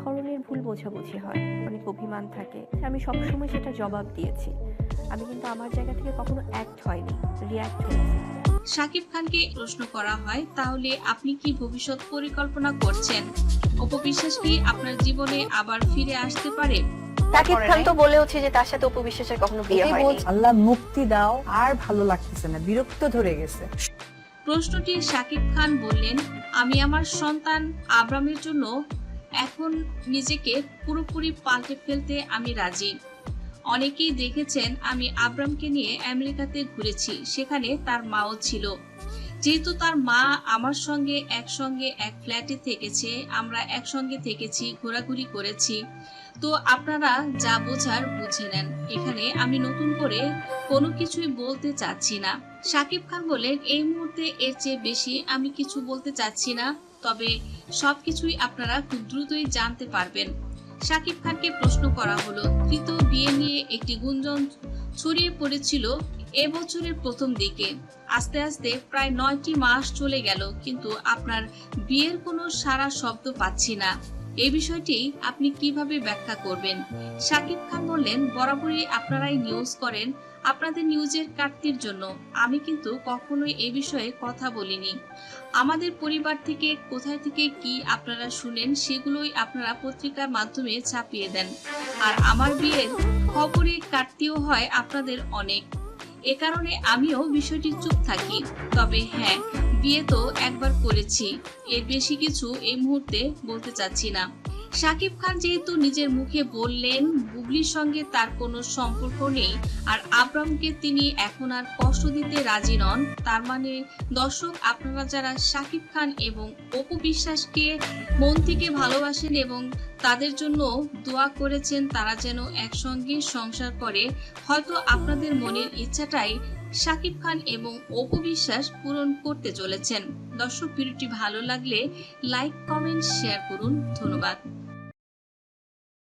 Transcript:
ধরনের ভুল বোঝাবুঝি হয় অনেক অভিমান থাকে। আমি সবসময় সেটা জবাব দিয়েছি। আমি কিন্তু আমার জায়গা থেকে কখনো অ্যাক্ট হয়নি রিয়্যাক্ট হয়েছি। শাকিব খানকে প্রশ্ন করা হয় তাহলে আপনি কি ভবিষ্যৎ পরিকল্পনা করছেন? অপবিশ্বাস কি আপনার জীবনে আবার ফিরে আসতে পারে? সাকিব করে খান তো বলে হচ্ছে যে তার সাথে উপবিশ্বাসের কখনো বিয়ে হয়নি। আল্লাহ মুক্তি দাও আর ভালো লাগতেছে না বিরক্ত ধরে গেছে। প্রশ্নটি শাকিব খান বললেন আমি আমার সন্তান আব্রামের জন্য এখন নিজেকে পুরোপুরি পাল্টে ফেলতে আমি রাজি। অনেকেই দেখেছেন আমি আব্রামকে নিয়ে আমেরিকাতে ঘুরেছি, সেখানে তার মাও ছিল। যেহেতু তার মা আমার সঙ্গে একসঙ্গে এক ফ্ল্যাটে থেকেছে, আমরা একসঙ্গে থেকেছি, ঘোরাঘুরি করেছি। তো আপনারা যা বোঝার বুঝে নেন। এখানে আমি নতুন করে কোনো কিছুই বলতে চাচ্ছি না। সাকিব খান বলেন, এই মুহূর্তে এর চেয়ে বেশি আমি কিছু বলতে চাচ্ছি না। তবে সবকিছুই আপনারা খুব দ্রুতই জানতে পারবেন। সাকিব খানকে প্রশ্ন করা হলো তৃতীয় বিয়ে নিয়ে একটি গুঞ্জন ছড়িয়ে পড়েছিল এবছরের প্রথম দিকে। আস্তে আস্তে প্রায় নয়টি মাস চলে গেল, কিন্তু আপনার বিয়ের কোনো সারা শব্দ পাচ্ছি না। এই বিষয়টি আপনি কীভাবে ব্যাখ্যা করবেন? সাকিব খান বললেন, বরাবরই আপনারাই নিউজ করেন। আপনাদের নিউজের কাটতির জন্য। আমি কিন্তু কখনোই এ বিষয়ে কথা বলিনি। আমাদের পরিবার থেকে কোথায় থেকে কি আপনারা শুনেন, সেগুলোই আপনারা পত্রিকার মাধ্যমে ছাপিয়ে দেন। আর আমার বিয়ের খবরে কাটতিও হয় আপনাদের অনেক। এ কারণে আমিও বিষয়টি চুপ থাকি। তবে হ্যাঁ বিয়ে তো একবার করেছি। এর বেশি কিছু এই মুহূর্তে বলতে চাচ্ছি না। শাকিব খান যেহেতু নিজের মুখে বললেন, বুবলির সঙ্গে তার কোনো সম্পর্ক নেই আর আব্রামকে তিনি এখন আর কষ্ট দিতে রাজি নন, তার মানে দর্শক আপনারা যারা শাকিব খান এবং অপু বিশ্বাসকে মন থেকে ভালোবাসেন এবং তাদের জন্য দোয়া করেছেন তারা যেন একসঙ্গে সংসার করে। হয়তো আপনাদের মনের ইচ্ছাটাই শাকিব খান এবং অপু বিশ্বাস পূরণ করতে চলেছেন। দর্শক, ভিডিওটি ভালো লাগলে লাইক, কমেন্ট, শেয়ার করুন। ধন্যবাদ।